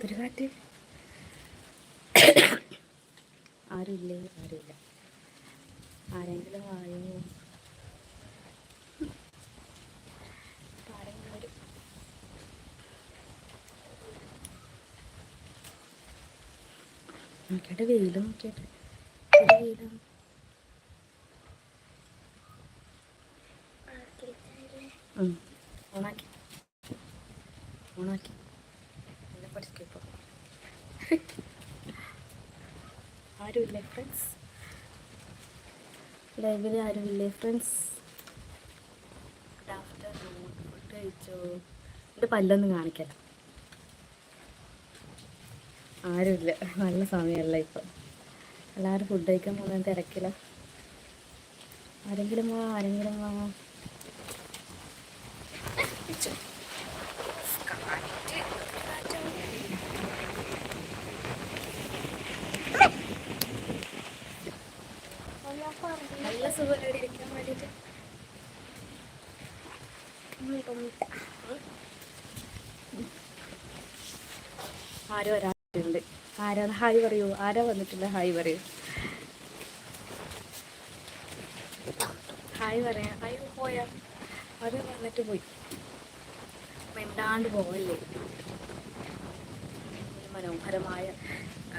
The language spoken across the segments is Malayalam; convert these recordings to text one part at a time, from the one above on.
എന്തൊരു കാറ്റ്? ആരുമില്ലേ ആരുമില്ല ആരെങ്കിലും ആയോ? നോക്കിയിട്ട് വെയിലും നോക്കിയിട്ട്. ഒരു വെയിലാണ് ഉം. ഓണാക്കി ഓണാക്കി എന്നെ പഠിക്കും ഇപ്പോൾ ആരുമില്ലേ ഫ്രണ്ട്സ് ലൈവിൽ ആരുമില്ലേ? ഫ്രണ്ട്സ് എന്റെ പല്ലൊന്നും കാണിക്കല ആരുമില്ല. നല്ല സമയമല്ല ഇപ്പം. എല്ലാവരും ഫുഡ് കഴിക്കാൻ പോകുന്ന തിരക്കില്ല ആരെങ്കിലും വാ ആരെങ്കിലും വാ. സുഖമല്ലേ ഇവിടെ ഇരിക്കാൻ വേണ്ടിയിട്ട് ആരോ ഒരാളുണ്ട് ആരാണ് ഹായ് പറയൂ. ആരാ വന്നിട്ടില്ല ഹായ് പറയൂ. ഹായ് പറയാം. ഹായ് പോയാ? അത് വന്നിട്ട് പോയി. മിണ്ടാണ്ട് പോവല്ലേ? മനോഹരമായ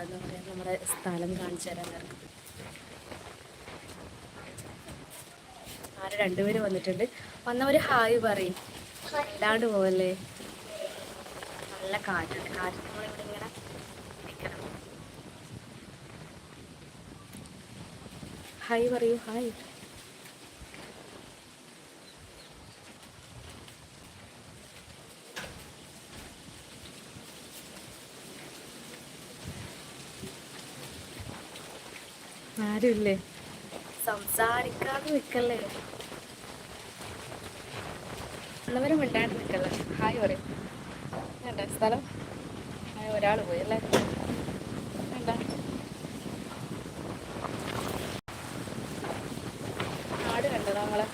എന്താ പറയുക നമ്മുടെ സ്ഥലം കാണിച്ചു തരാൻ ഇറങ്ങും രണ്ടുപേരും വന്നിട്ടുണ്ട്. വന്നവര് ഹായ് പറയും. അല്ലാണ്ട് പോവല്ലേ? നല്ല കാറ്റ് കാറ്റ് നമ്മളിവിടെ ഇങ്ങനെ നിൽക്കണം ഹായ് പറയൂ. ഹായ്. ആരുമില്ലേ? സംസാരിക്കാതെ നിൽക്കല്ലേ എന്നവരും മിണ്ടാണ്ട് നിൽക്കല്ലേ ഹായ് പറയും. വേണ്ട സ്ഥലം. ഹായ് ഒരാൾ പോയി അല്ലേ? വേണ്ട. ആട് കണ്ടോ നമ്മളെ.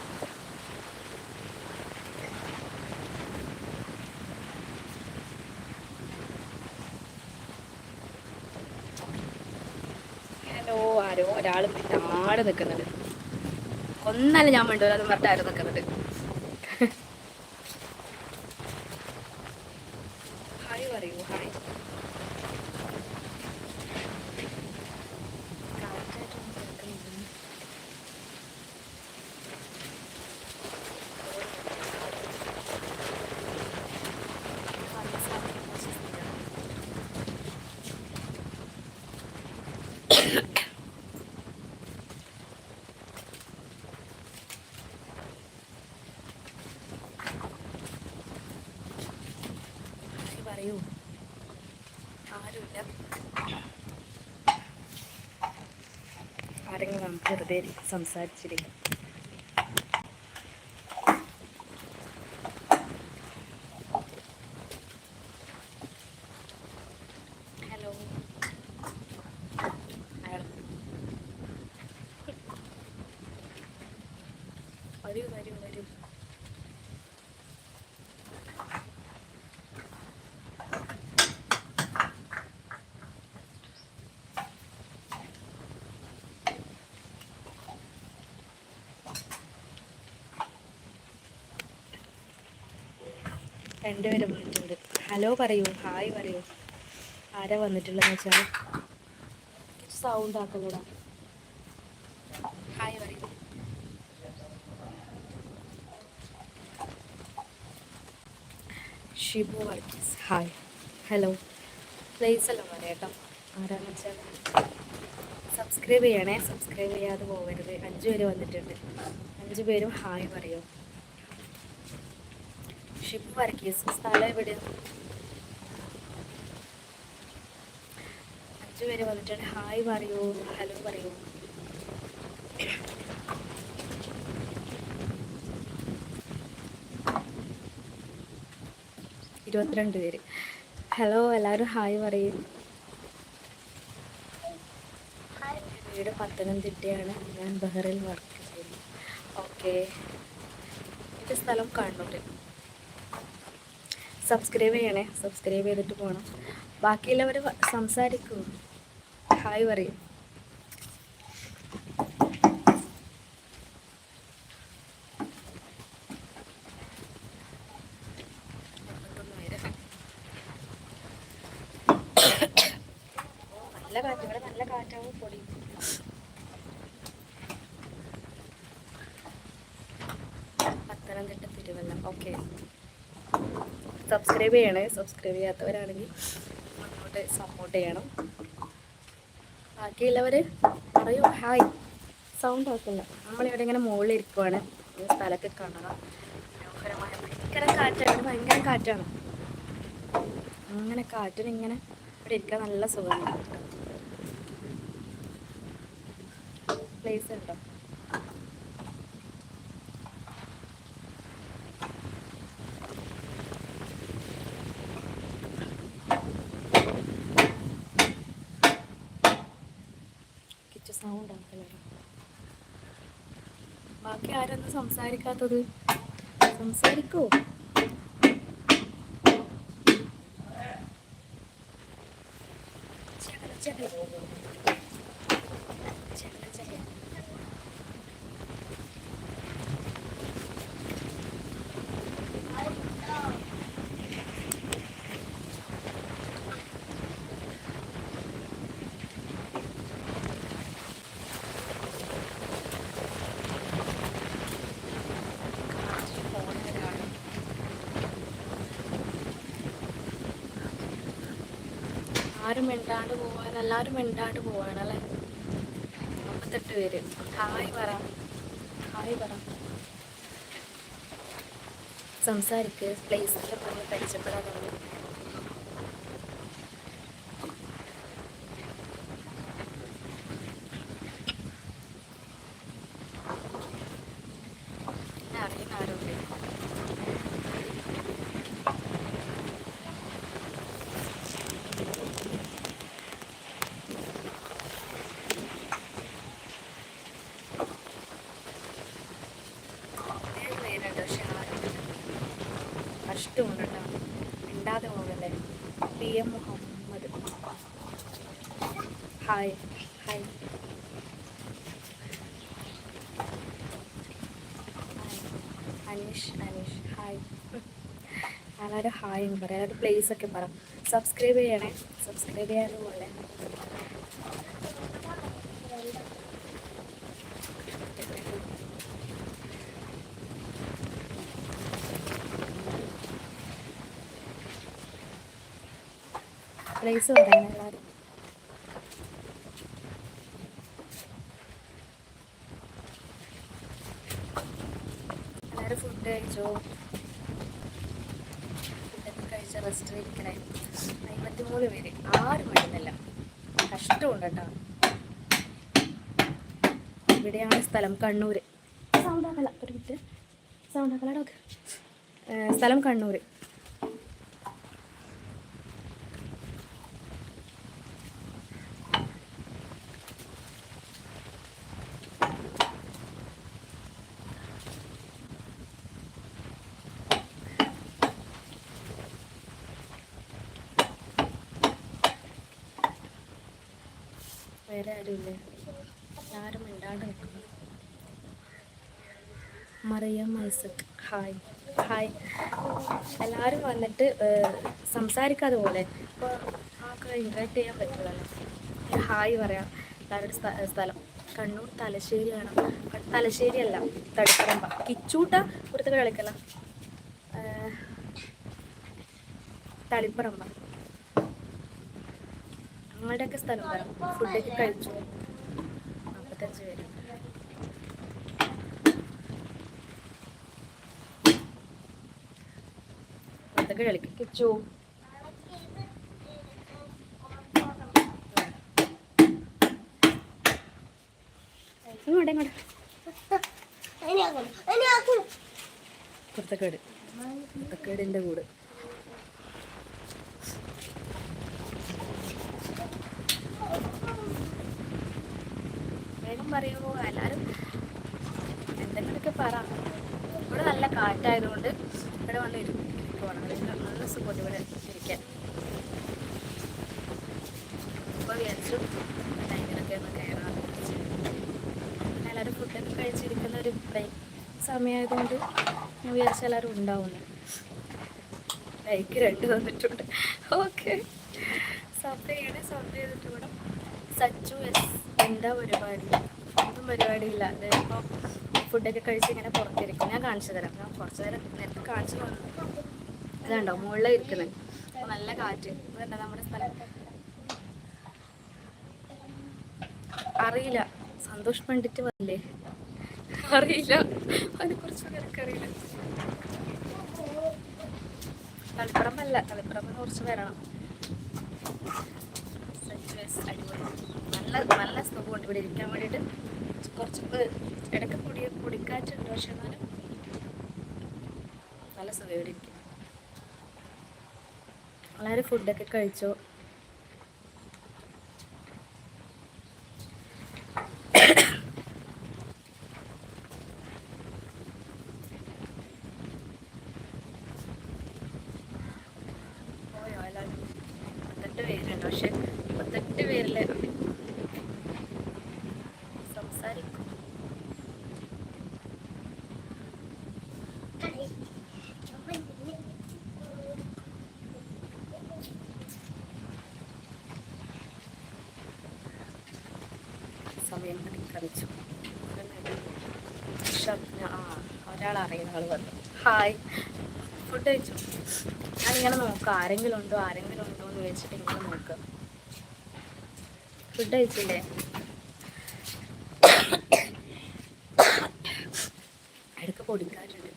ഓ ആരോ ഒരാൾ ആട് നിൽക്കുന്നുണ്ട് ഒന്നല്ല ഞാൻ വേണ്ടോ പറഞ്ഞിട്ട് ആരും നിൽക്കുന്നുണ്ട് ഹായ് ആരുമില്ല ആരെങ്കിലും നമുക്ക് വെറുതെ സംസാരിച്ചിരിക്കാം. രണ്ടുപേരും വന്നിട്ടുണ്ട് ഹലോ പറയൂ ഹായ് പറയൂ. ആരാ വന്നിട്ടുള്ളതെന്ന് വെച്ചാൽ സൗണ്ട് ആക്കലോടാ ഹായ് പറയൂ. Shibu Varghese. Hi. Hello. Place എല്ലാം പറയാം കേട്ടോ ആരാന്ന് വെച്ചാൽ സബ്സ്ക്രൈബ് ചെയ്യണേ. സബ്സ്ക്രൈബ് ചെയ്യാതെ പോകരുത് അഞ്ച് പേര് വന്നിട്ടുണ്ട്. അഞ്ച് പേരും ഹായ് പറയൂ. ഷിബു വർഗീസ് സ്ഥലം എവിടെയാണ് അഞ്ചു പേര് വന്നിട്ടുണ്ട് ഹായ് പറയൂ. ഹലോ പറയൂ. ഇരുപത്തിരണ്ട് പേര്. ഹലോ എല്ലാവരും ഹായ് പറയും. വീട് പത്തനംതിട്ടയാണ്. ഞാൻ ബഹ്റിൽ വർക്ക് ചെയ്യുന്നു. ഓക്കെ എന്റെ സ്ഥലം കണ്ണൂർ സബ്സ്ക്രൈബ് ചെയ്യണേ. സബ്സ്ക്രൈബ് ചെയ്തിട്ട് പോകണം ബാക്കിയുള്ളവർ സംസാരിക്കും. ഹായ് പറയും നല്ല കാറ്റ് ഇവിടെ നല്ല കാറ്റാവും പൊടി പത്തനംതിട്ട തിരുവല്ല ഓക്കെ സബ്സ്ക്രൈബ് ചെയ്യണേ. സബ്സ്ക്രൈബ് ചെയ്യാത്തവരാണെങ്കിൽ അങ്ങോട്ട് സപ്പോർട്ട് ചെയ്യണം. ബാക്കിയുള്ളവർ പറയൂ. ഹായ് സൗണ്ട് ആക്കില്ല നമ്മളിവിടെ ഇങ്ങനെ മുകളിൽ ഇരിക്കുവാണ് സ്ഥലമൊക്കെ കാണുക. മനോഹരമായ ഭയങ്കര കാറ്റാണ്. ഭയങ്കര കാറ്റാണ്. അങ്ങനെ കാറ്റിന് ഇങ്ങനെ ഇവിടെ ഇരിക്കാൻ നല്ല സുഖമാണ് പ്ലേസ് ഉണ്ടോ കിച്ചു സൗണ്ട് ആക്കലോ ബാക്കി ആരൊന്നും സംസാരിക്കാത്തത്? സംസാരിക്കോ? ആരും മിണ്ടാണ്ട് പോവാൻ എല്ലാവരും മിണ്ടാണ്ട് പോവാണ് അല്ലേ? മുപ്പത്തെട്ട് പേര്. ഹായ് പറ. ഹായ് പറ. സംസാരിക്ക്. പ്ലേസ് പരിചയപ്പെടാൻ തുടങ്ങി എന്നെ അറിയുന്ന ആരുണ്ട് ഏഴ് പേരുണ്ട് പക്ഷെ ആരും കഷ്ടമുണ്ട് കേട്ടോ മിണ്ടാതെ P M Muhammad hi hi Aneesh Aneesh hi എല്ലാവരും ഹായ് എന്ന് പറയാം എല്ലാവരും പ്ലേസ് ഒക്കെ പറ. സബ്സ്ക്രൈബ് ചെയ്യണേ. സബ്സ്ക്രൈബ് ചെയ്യാനും പോലെ പ്ലേസ് പറയണേ ഫുഡ് കഴിച്ചോ? കഴിച്ച റെസ്റ്റ് ഇരിക്കണേ. അമ്പത്തിമൂന്ന് പേര്. ആരും വരുന്നില്ല കഷ്ടമുണ്ട് കേട്ടോ. ഇവിടെയാണ് സ്ഥലം കണ്ണൂർ സൗണ്ടാക്കല ഒരു മിനിറ്റ്. സൗണ്ട് സ്ഥലം കണ്ണൂർ വേറെ ആരുമില്ലേ ആരും മിണ്ടാണ്ട് നിൽക്കുന്നു മറിയം ഐസക് ഹായ്. ഹായ്. എല്ലാവരും വന്നിട്ട് സംസാരിക്കാതെ പോലെ. ഇപ്പോൾ ആൾക്ക് ഇൻവൈറ്റ് ചെയ്യാൻ ഈ ഹായ് പറയാം. എല്ലാവരുടെ സ്ഥ- സ്ഥലം. കണ്ണൂർ തലശ്ശേരിയാണ്. തലശ്ശേരി അല്ല തളിപ്പറമ്പ കിച്ചൂട്ട പുറത്ത് കളിക്കല. തളിപ്പറമ്പ. ഞങ്ങളുടെയൊക്കെ സ്ഥലം പറയാം ഫുഡൊക്കെ കഴിച്ചു. നാൽപ്പത്തഞ്ച് പേര്. അതൊക്കെ കളിക്കും. കിച്ചു. ഇങ്ങോട്ടെ ഇങ്ങോട്ടെ. കുർത്തക്കേട് കുർത്തക്കേടിന്റെ കൂട്. എല്ലാവരും പറയുമോ? എല്ലാവരും എന്തെങ്കിലുമൊക്കെ പറ. ഇവിടെ നല്ല കാറ്റായതുകൊണ്ട് ഇവിടെ വന്ന് ഇരിക്കും നല്ല സുഖം ഇവിടെ ഇരിക്കാൻ. ഇപ്പോൾ വിചാരിച്ചു ടൈമിലൊക്കെ ഒന്ന് കയറാം എല്ലാവരും ഫുഡൊക്കെ കഴിച്ചിരിക്കുന്ന ഒരു ബ്രേക്ക് സമയമായതുകൊണ്ട് ഞാൻ വിചാരിച്ച എല്ലാവരും ഉണ്ടാവുന്നു ബൈക്ക് രണ്ട് തന്നിട്ടുണ്ട് ഓക്കെ സബ് ചെയ്യണേ സബ് ചെയ്തിട്ട് ഇവിടെ സച്ചു എസ് എന്താ പരിപാടി? ഒന്നും പരിപാടിയില്ല. ഇപ്പോൾ ഫുഡൊക്കെ കഴിച്ച് ഇങ്ങനെ പുറത്തിരിക്കും ഞാൻ കാണിച്ചു തരാം. ഞാൻ കുറച്ച് നേരം നേരത്തെ കാണിച്ചു തന്നു. ഇതുണ്ടോ? മുകളിൽ ഇരിക്കുന്നത്. നല്ല കാറ്റ്. ഇതുണ്ടോ നമ്മുടെ സ്ഥലം? അറിയില്ല. സന്തോഷ് പണ്ഡിറ്റ് വന്നില്ലേ? അറിയില്ല. അതിനെ കുറിച്ച് എനിക്കറിയില്ല തളിപ്പറമ്പല്ല. തളിപ്പറമ്പ് കുറച്ച് വരണം. അടിപൊളി. നല്ല നല്ല സുഖമുണ്ട് ഇവിടെ ഇരിക്കാൻ വേണ്ടിയിട്ട് കുറച്ച് ഇടയ്ക്ക് പൊടി പൊടിക്കാറ്റുണ്ട്. പക്ഷെ എന്നാലും നല്ല സുഖം ഇവിടെ ഇരിക്കും എല്ലാവരും ഫുഡൊക്കെ കഴിച്ചോ? പേരുണ്ട്. പക്ഷെ പത്തെട്ട് പേരിൽ സംസാരിക്കും സമയം കളിച്ചു ഷബ്ന ആ ഒരാൾ അറിയുന്ന ആൾ വന്നു ഹായ് ഫുഡ് വെച്ചു ഞാനിങ്ങനെ നോക്കാം ആരെങ്കിലും ഉണ്ടോ ആരെങ്കിലും ഉണ്ടോ എന്ന് വെച്ചിട്ട് ഇങ്ങനെ നോക്ക്. ഫുഡ് കഴിച്ചില്ലേ? അടുക്ക പൊടിക്കാറുണ്ട്.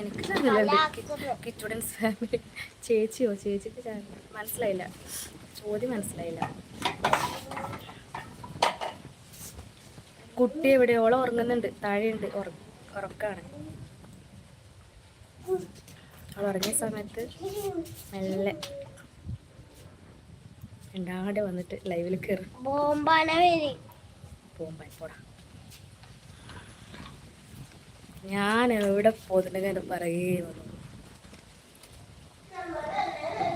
എനിക്ക് കിറ്റുഡൻസ് ഫാമിലി. ചേച്ചിയോ? ചേച്ചിക്ക് മനസ്സിലായില്ല. ചോദ്യം മനസ്സിലായില്ല. കുട്ടി എവിടെയോളം ഉറങ്ങുന്നുണ്ട്. താഴെയുണ്ട്. ഉറ- ഉറക്കാണ്. അവൾ ഉറങ്ങിയ സമയത്ത് മെല്ലെ രണ്ടാടെ വന്നിട്ട് ലൈവിൽ കയറി വരി. പോടാ. ഞാൻ എവിടെ പോകുന്നുണ്ടെങ്കിൽ പറയേ വന്നു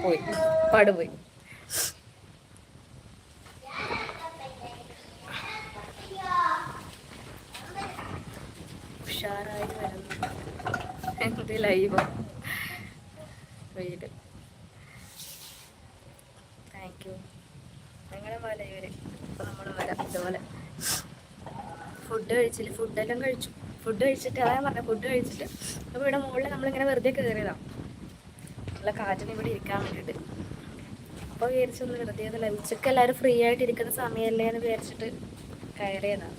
പോയി. പാട് പോയി. ഉഷാറായി വരുന്നു. എന്ത് ലൈവ്? വീട് താങ്ക് യു നിങ്ങളെ പോലെ ഇവർ. ഇപ്പൊ നമ്മൾ വരാം ഇതുപോലെ. ഫുഡ് കഴിച്ചില്ല. ഫുഡെല്ലാം കഴിച്ചു. ഫുഡ് കഴിച്ചിട്ട് അതാ പറഞ്ഞ ഫുഡ് കഴിച്ചിട്ട് അപ്പോൾ ഇവിടെ മുകളിൽ നമ്മളിങ്ങനെ വെറുതെ കയറിയതാണ് നല്ല കാറ്റിന് ഇവിടെ ഇരിക്കാൻ വേണ്ടിയിട്ട്. അപ്പോൾ വിചാരിച്ചൊന്ന് വെറുതെ അതല്ല ഉച്ചയ്ക്ക് എല്ലാവരും ഫ്രീ ആയിട്ട് ഇരിക്കുന്ന സമയമല്ലേ എന്ന് വിചാരിച്ചിട്ട് കയറിയതാണ്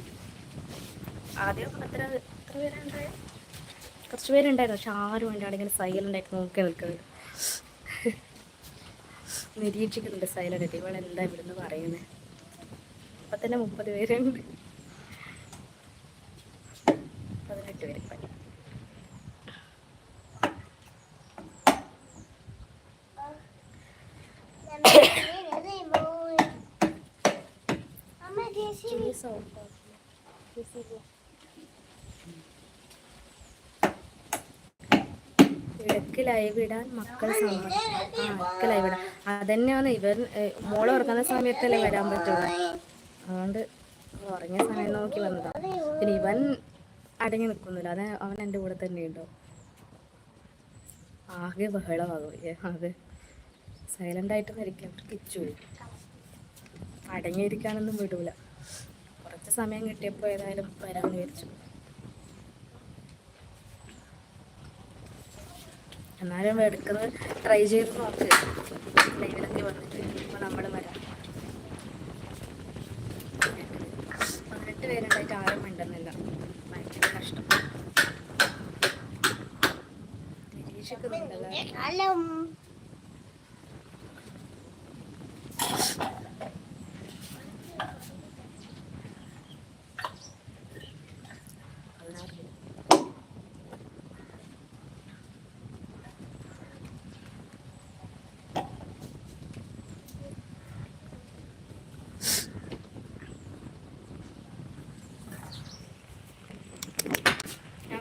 ആദ്യം എത്ര എത്ര പേരുണ്ടായത് കുറച്ച് പേരുണ്ടായിരുന്നു പക്ഷെ ആരും വേണ്ടി ഇങ്ങനെ സൈലന്റ് ആയിട്ട് നോക്കി നിൽക്കുന്നത് നിരീക്ഷിക്കുന്നുണ്ട് സൈലന്റ് ആയിട്ട്. ഇവൾ എന്താ ഇവിടുന്ന് പറയുന്നത് അപ്പം തന്നെ മുപ്പത് പേരുണ്ട്. പതിനെട്ട് പേര് ഇപ്പം. അമ്മ ജേസി ഇടയ്ക്ക് ലൈവ് ഇടാൻ മക്കൾ സമ്മതം ആ ലൈവ് ഇടാൻ അതന്നെയാണ് ഇവർ മോളെ ഉറങ്ങുന്ന സമയത്തല്ലേ വരാൻ പറ്റുള്ളൂ. അതുകൊണ്ട് ഉറങ്ങിയ സമയം നോക്കി വന്നതാ. പിന്നെ ഇവൻ അടങ്ങി നിൽക്കുന്നില്ല. അത് അവൻ എന്റെ കൂടെ തന്നെ ഉണ്ടോ. ആകെ ബഹളമാകും. അതെ സൈലന്റ് ആയിട്ട് മരിക്കാൻ കിച്ചു അടങ്ങിയിരിക്കാനൊന്നും വിടൂല. കുറച്ച് സമയം കിട്ടിയപ്പോൾ ഏതായാലും വരാമെന്ന് വിചാരിച്ചു. എന്നാലും എടുക്കുന്നത് ട്രൈ ചെയ്ത് നോക്ക്. ലൈവിലൊക്കെ വന്നിട്ട് ഇപ്പൊ നമ്മൾ വരാം. പതിനെട്ട് പേരുണ്ടായിട്ട് ആരും മിണ്ടുന്നില്ല. ഭയങ്കര കഷ്ടം. നിരീക്ഷിക്കുന്നുണ്ടല്ലോ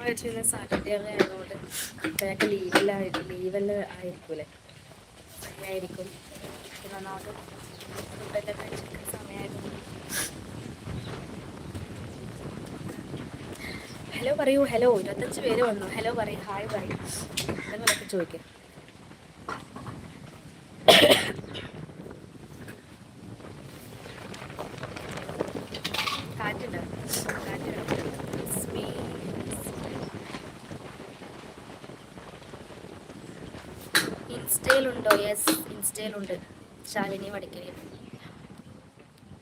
ഞാൻ വെച്ചിരുന്ന സാറ്റർഡേ ബാക്ക് ലീവെല്ലാം ലീവെല്ലാം ആയിരിക്കൂലേ? ഫുഡെല്ലാം കഴിച്ചിട്ട് സമയമായിരുന്നു. ഹലോ പറയൂ. ഹലോ ഇരുപത്തഞ്ച് പേര് വന്നു. ഹലോ പറയൂ. ഹായ് പറയൂ. എന്തെങ്കിലുമൊക്കെ ചോദിക്കാം കാറ്റുണ്ട് കാറ്റുണ്ട് It's me. ഇൻസ്റ്റയിലുണ്ടോ യെസ് ഇൻസ്റ്റയിലുണ്ട് ശാലിനി വടക്കരി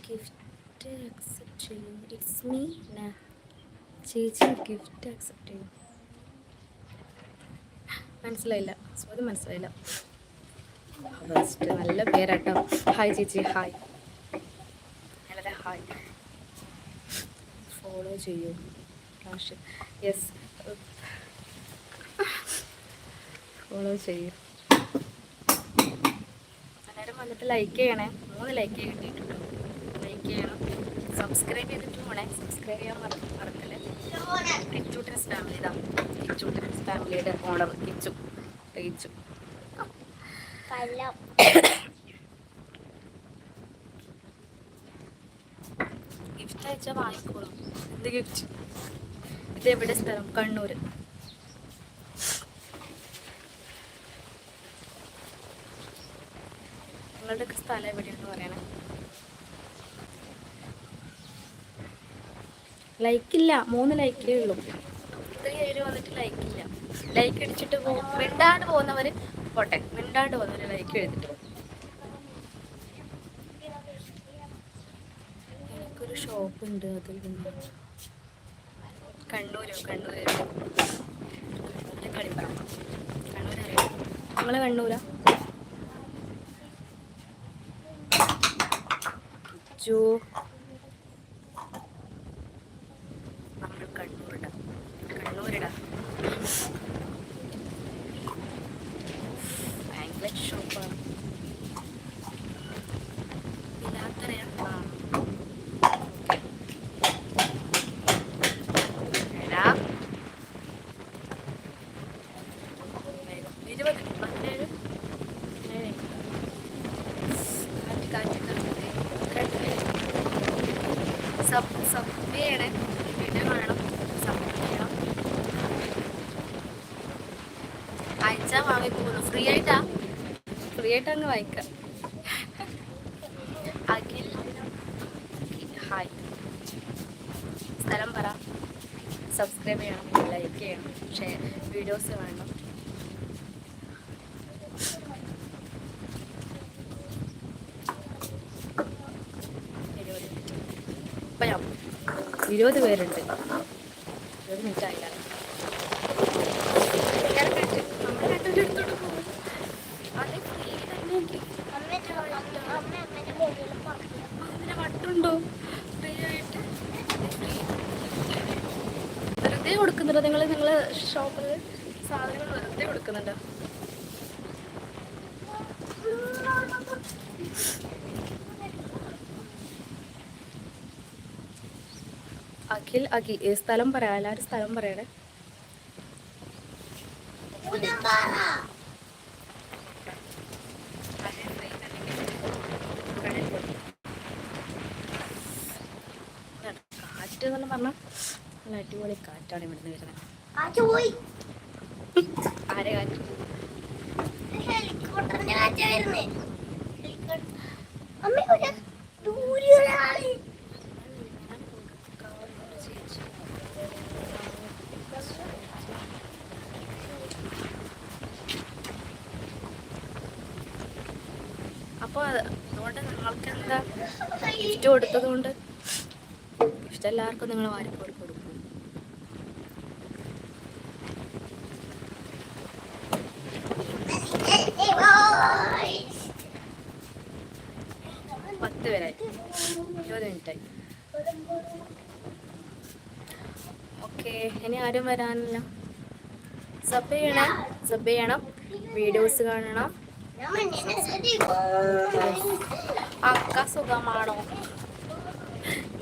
ഗിഫ്റ്റ് അക്സെപ്റ്റ് ചെയ്യും. ഇറ്റ്സ് മീ ചേച്ചി ഗിഫ്റ്റ് അക്സെപ്റ്റ് ചെയ്യും. മനസ്സിലായില്ല. സ്വാതി മനസ്സിലായില്ല. ഫസ്റ്റ് നല്ല പേരാട്ടോ. ഹായ് ചേച്ചി. ഹായ് വളരെ ഹായ് ഫോളോ ചെയ്യൂ. യെസ് ഫോളോ ചെയ്യൂ. എല്ലാവരും വന്നിട്ട് ലൈക്ക് ചെയ്യണേ. മൂന്ന് ലൈക്ക് കിട്ടിയിട്ടുണ്ട് ലൈക്ക് ചെയ്യണം. സബ്സ്ക്രൈബ് ചെയ്തിട്ട് പോണേ. സബ്സ്ക്രൈബ് ചെയ്യാൻ മറ മറക്കല്ലേ? കിച്ചൂട്ടൻസ് ഫാമിലി ഇതാ കിച്ചൂട്ടൻസ് ഫാമിലിയുടെ ഓണർ കിച്ചു. കിച്ചു. ഗിഫ്റ്റ് അയച്ചാൽ വാങ്ങിക്കോളൂ. എന്ത് ഗിഫ്റ്റ് ഇത് എവിടെ സ്ഥലം? കണ്ണൂർ സ്ഥലം എവിടെയാണെന്ന് പറയണേ. ലൈക്കില്ല മൂന്ന് ലൈക്കേ ഉള്ളൂ. ഇത്രയും പേര് വന്നിട്ട് ലൈക്കില്ല. ലൈക്ക് അടിച്ചിട്ട് പോകും മിണ്ടാണ്ട് പോകുന്നവർ പോട്ടെ. മിണ്ടാണ്ട് പോകുന്നവർ ലൈക്ക് എഴുതിട്ട് പോകും എനിക്കൊരു ഷോപ്പ് ഉണ്ട് അതിൽ കണ്ണൂരോ കണ്ണൂര്. കണ്ണൂര് കളിപ്പറ കണ്ണൂർ അറിയാം? കണ്ണൂരാ? 就 സബ് സബ് ചെയ്യണേ പിന്നെ വേണം സബ് ചെയ്യണം അയച്ചാൽ വാങ്ങിപ്പോകുന്നു ഫ്രീ ആയിട്ടാ? ഫ്രീ ആയിട്ട് അങ്ങ് വായിക്കാം. അഖിൽ ഹായ്. സ്ഥലം പറ. സബ്സ്ക്രൈബ് ചെയ്യണം ലൈക്ക് ചെയ്യണം ഷെയർ വീഡിയോസ് വേണം ഇരുപത് മിനിറ്റ് ഇപ്പം ഞാൻ ഇരുപത് പേരുണ്ട്. മിനിറ്റ് ആയില്ല ഫ്രീ ആയിട്ട് വെറുതെ കൊടുക്കുന്നുണ്ടോ? നിങ്ങൾ നിങ്ങൾ ഷോപ്പിൽ സാധനങ്ങൾ വെറുതെ കൊടുക്കുന്നുണ്ടോ? അഖിൽ ആക്കി സ്ഥലം പറയാം എല്ലാവരും സ്ഥലം പറയണേ? കാറ്റ് എന്നെല്ലാം പറഞ്ഞാൽ നല്ല അടിപൊളി കാറ്റാണ് ഇവിടുന്ന് വരുന്നത് ആരെ കാറ്റ് അപ്പോൾ അതുകൊണ്ട് നിങ്ങൾക്ക് എന്താ ഗിഫ്റ്റ് കൊടുത്തത് കൊണ്ട് ഗിഫ്റ്റ് എല്ലാവർക്കും നിങ്ങൾ വാരിക്കോട് കൊടുക്കും. പത്ത് പേരായി. ഇരുപത് മിനിറ്റായി. ഓക്കെ ഇനി ആരും വരാനില്ല. സബ് ചെയ്യണം. സബ് ചെയ്യണം. വീഡിയോസ് കാണണം. അക്ക സുഖമാണോ?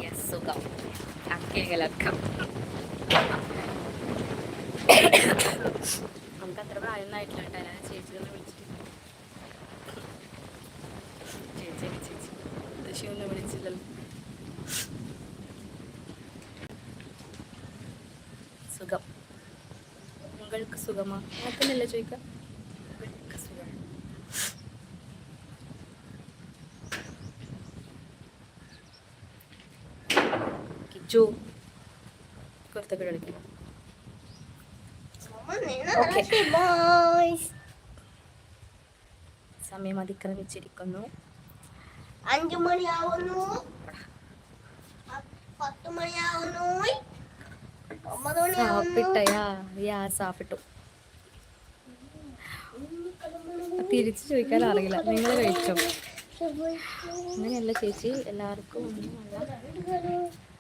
യെസ് സുഖം. അക്കലക്ക നമുക്ക് അത്ര പ്രായമൊന്നും ചേച്ചി ഒന്ന് വിളിച്ചിട്ട്. ചേച്ചി ചേച്ചി. ദശി ഒന്നും വിളിച്ചില്ലല്ലോ. സുഖം. നിങ്ങൾക്ക് സുഖമാ? നിങ്ങൾക്കെന്നല്ലേ ചോദിക്കാം കിച്ചു കുർത്തക്കേട് കളിക്കും സമയം അതിക്രമിച്ചിരിക്കുന്നു. അഞ്ചു മണിയാവുന്നു. പത്ത് മണിയാവുന്നു. ഒമ്പത് മണിയാവുന്നു. സാപ്പിട്ടയാ. യാ സാപ്പിട്ടു. തിരിച്ചു ചോദിക്കാൻ അറിയില്ല. നിങ്ങൾ കഴിച്ചോ? അങ്ങനെയല്ല ചേച്ചി. എല്ലാവർക്കും ഒന്നുമല്ല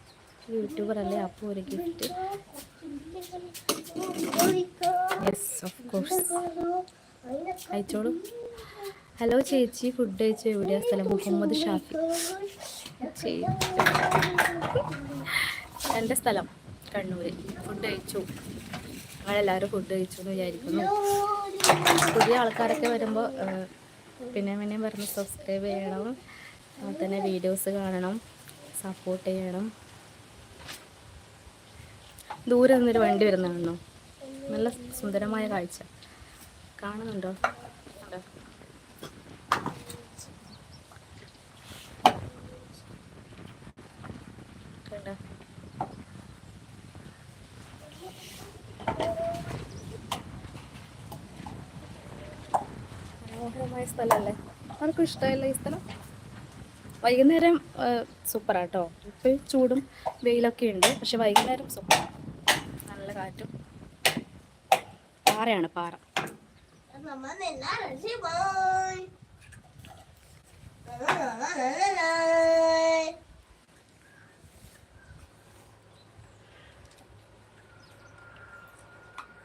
യൂട്യൂബർ അല്ലേ അപ്പോൾ ഒരു ഗിഫ്റ്റ് യെസ് ഓഫ് കോഴ്സ് അയച്ചോളൂ ഹലോ ചേച്ചി. ഫുഡ് കഴിച്ചു? എവിടെയാ സ്ഥലം? മുഹമ്മദ് ഷാഫി. എന്റെ സ്ഥലം കണ്ണൂർ ഫുഡ് കഴിച്ചു. ഞങ്ങളെല്ലാവരും ഫുഡ് കഴിച്ചു എന്ന് വിചാരിക്കുന്നു. പുതിയ ആൾക്കാരൊക്കെ വരുമ്പോൾ പിന്നെ പിന്നെ പറഞ്ഞ് സബ്സ്ക്രൈബ് ചെയ്യണം. അതുപോലെ തന്നെ വീഡിയോസ് കാണണം. സപ്പോർട്ട് ചെയ്യണം. ദൂരെ നിന്നൊരു വണ്ടി വരുന്നതാണോ നല്ല സുന്ദരമായ കാഴ്ച. കാണുന്നുണ്ടോ? കണ്ടോ? മനോഹരമായ സ്ഥലല്ലേ ആർക്കും ഇഷ്ടമല്ല ഈ സ്ഥലം? വൈകുന്നേരം സൂപ്പറാട്ടോ. ഇപ്പം ചൂടും വെയിലൊക്കെ ഉണ്ട് പക്ഷെ വൈകുന്നേരം സൂപ്പർ കാറ്റും പാറയാണ് പാറ. നമ്മ നിന്നാ ബോയ്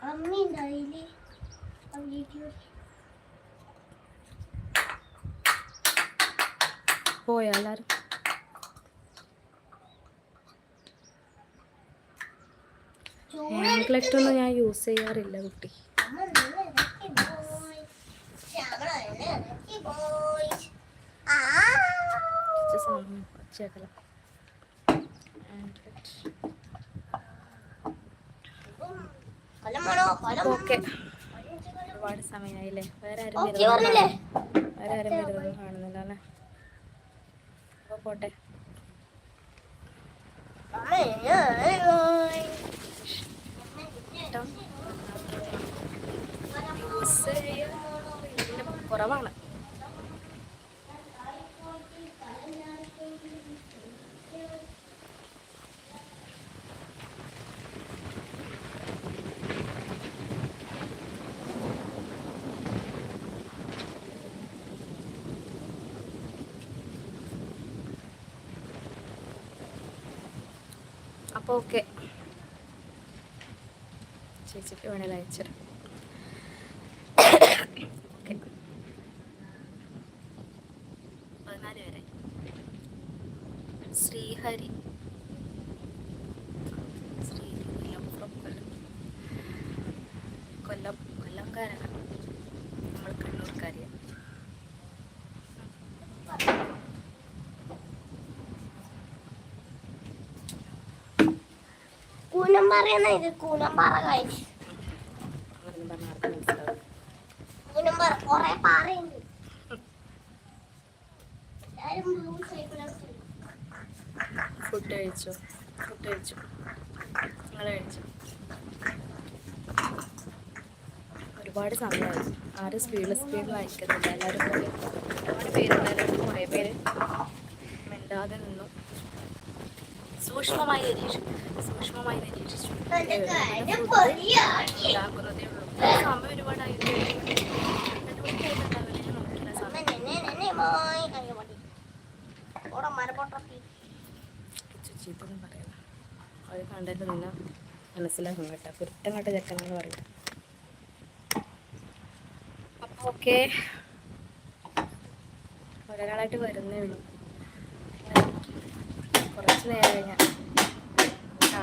അമ്മ ഉണ്ടായില്ലേ വീഡിയോ പോയോ എല്ലാവരും ഹാൻഡ് കളക്ട് ഒന്നും ഞാൻ യൂസ് ചെയ്യാറില്ല കുട്ടി. ഓക്കെ ഒരുപാട് സമയമായില്ലേ വേറെ ആരും. വേറെ ആരും വരുന്നത് കാണുന്നില്ല അല്ലേ? അപ്പോൾ പോട്ടെ കേട്ടോ യൂസ് ചെയ്യുന്നതിന്റെ കുറവാണ് അപ്പോൾ ഓക്കെ ചേച്ചിക്ക് വേണേൽ അയച്ചിടാം കൊറേ ഒരുപാട് സമയമായി ആരും സ്പീഡിൽ സ്പീഡിൽ വായിക്കുന്നില്ല എല്ലാവരും കൂടി ഒരുപാട് പേരുണ്ടായിരുന്നു കുറേ പേര് മിണ്ടാതെ നിന്നു. സൂക്ഷ്മമായി നിരീക്ഷിച്ചു സൂക്ഷ്മമായി നിരീക്ഷിച്ചു സമയം ചീത്തൊന്നും പറയണം കണ്ടിട്ട് നിന്നെ മനസ്സിലാക്കും കേട്ടോ കുരുത്തം ചെക്കനെന്ന് പറയും അപ്പോൾ ഓക്കെ. ഒരാളായിട്ട് വരുന്നേ ഉള്ളൂ. കുറച്ച് നേരം കഴിഞ്ഞാൽ ആ.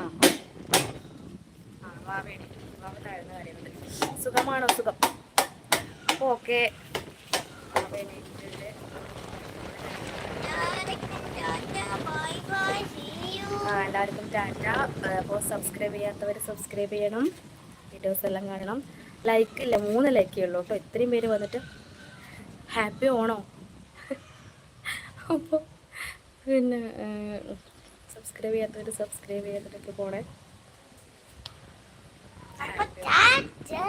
ആ വാവേടി വാവ താഴ്ന്ന കാര്യമുണ്ട് സുഖമാണോ? സുഖം. അപ്പോൾ ഓക്കെ. എല്ലാവർക്കും ടാറ്റ. അപ്പോൾ സബ്സ്ക്രൈബ് ചെയ്യാത്തവർ സബ്സ്ക്രൈബ് ചെയ്യണം. വീഡിയോസ് എല്ലാം കാണണം. ലൈക്ക് ഇല്ല മൂന്ന് ലൈക്കേ ഉള്ളൂ കേട്ടോ. ഇത്രയും പേര് വന്നിട്ട് ഹാപ്പി ഓണോ അപ്പോൾ പിന്നെ സബ്സ്ക്രൈബ് ചെയ്യാത്തവർ സബ്സ്ക്രൈബ് ചെയ്യാത്തവരൊക്കെ പോണേ. ടാറ്റാ.